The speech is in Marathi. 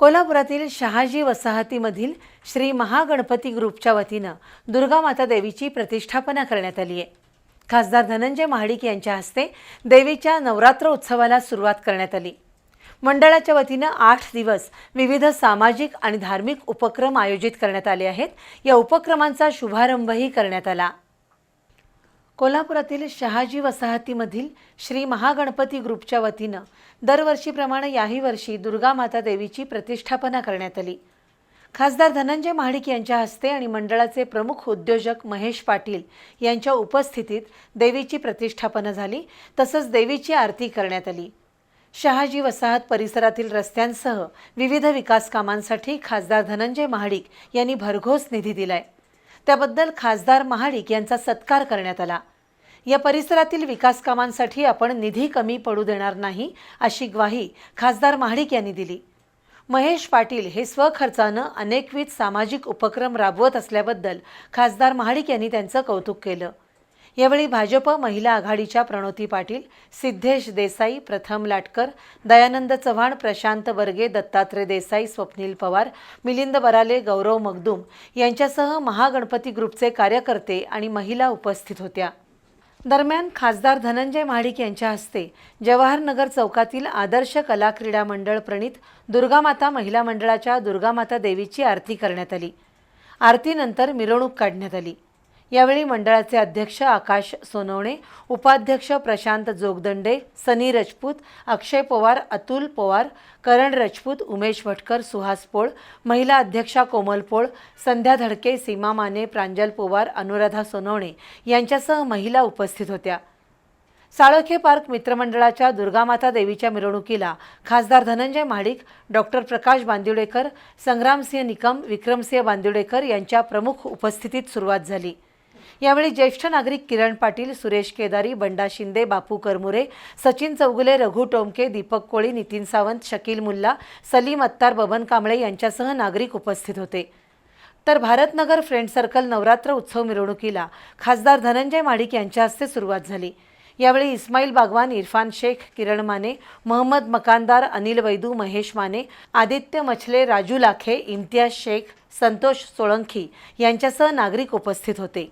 कोल्हापुरातील शहाजी वसाहतीमधील श्री महागणपती ग्रुपच्या वतीनं दुर्गा माता देवीची प्रतिष्ठापना करण्यात आली आहे. खासदार धनंजय महाडिक यांच्या हस्ते देवीच्या नवरात्र उत्सवाला सुरुवात करण्यात आली. मंडळाच्या वतीनं आठ दिवस विविध सामाजिक आणि धार्मिक उपक्रम आयोजित करण्यात आले आहेत. या उपक्रमांचा शुभारंभही करण्यात आला. कोल्हापुरातील शहाजी वसाहतीमधील श्री महागणपती ग्रुपच्या वतीनं दरवर्षीप्रमाणे याही वर्षी दुर्गा माता देवीची प्रतिष्ठापना करण्यात आली. खासदार धनंजय महाडिक यांच्या हस्ते आणि मंडळाचे प्रमुख उद्योजक महेश पाटील यांच्या उपस्थितीत देवीची प्रतिष्ठापना झाली तसंच देवीची आरती करण्यात आली. शहाजी वसाहत परिसरातील रस्त्यांसह विविध विकास कामांसाठी खासदार धनंजय महाडिक यांनी भरघोस निधी दिलाय. त्याबद्दल खासदार महाडिक यांचा सत्कार करण्यात आला. या परिसरातील विकास कामांसाठी आपण निधी कमी पडू देणार नाही अशी ग्वाही खासदार महाडिक यांनी दिली. महेश पाटील हे स्वखर्चानं अनेकविध सामाजिक उपक्रम राबवत असल्याबद्दल खासदार महाडिक यांनी त्यांचं कौतुक केलं. यावेळी भाजप महिला आघाडीच्या प्रणोती पाटील सिद्धेश देसाई प्रथम लाटकर दयानंद चव्हाण प्रशांत बर्गे दत्तात्रय देसाई स्वप्नील पवार मिलिंद बराले गौरव मगदूम यांच्यासह महागणपती ग्रुपचे कार्यकर्ते आणि महिला उपस्थित होत्या. दरम्यान खासदार धनंजय महाडिक यांच्या हस्ते जवाहरनगर चौकातील आदर्श कला क्रीडा मंडळ प्रणित दुर्गामाता महिला मंडळाच्या दुर्गामाता देवीची आरती करण्यात आली. आरतीनंतर मिरवणूक काढण्यात आली. यावेळी मंडळाचे अध्यक्ष आकाश सोनवणे उपाध्यक्ष प्रशांत जोगदंडे सनी रजपूत अक्षय पवार अतुल पवार करण रजपूत उमेश भटकर सुहास पोळ महिला अध्यक्षा कोमल पोळ संध्या धडके सीमा माने प्रांजल पवार अनुराधा सोनवणे यांच्यासह महिला उपस्थित होत्या. साळोखे पार्क मित्रमंडळाच्या दुर्गामाता देवीच्या मिरवणुकीला खासदार धनंजय महाडिक डॉक्टर प्रकाश बांदिवडेकर संग्रामसिंह निकम विक्रमसिंह बांदिवडेकर यांच्या प्रमुख उपस्थितीत सुरुवात झाली. यावेळी ज्येष्ठ नागरिक किरण पाटील सुरेश केदारी बंडा शिंदे बापू करमुरे सचिन चौगुले रघु टोमके दीपक कोळी नितीन सावंत शकील मुल्ला सलीम अत्तार बबन कांबळे यांच्यासह नागरिक उपस्थित होते. तर भारतनगर फ्रेंड सर्कल नवरात्र उत्सव मिरवणुकीला खासदार धनंजय माडिक यांच्या हस्ते सुरुवात झाली. यावेळी इस्माईल बागवान इरफान शेख किरण माने मोहम्मद मकानदार अनिल वैदू महेश माने आदित्य मछले राजू लाखे इम्तियाज शेख संतोष सोळंकी यांच्यासह नागरिक उपस्थित होते.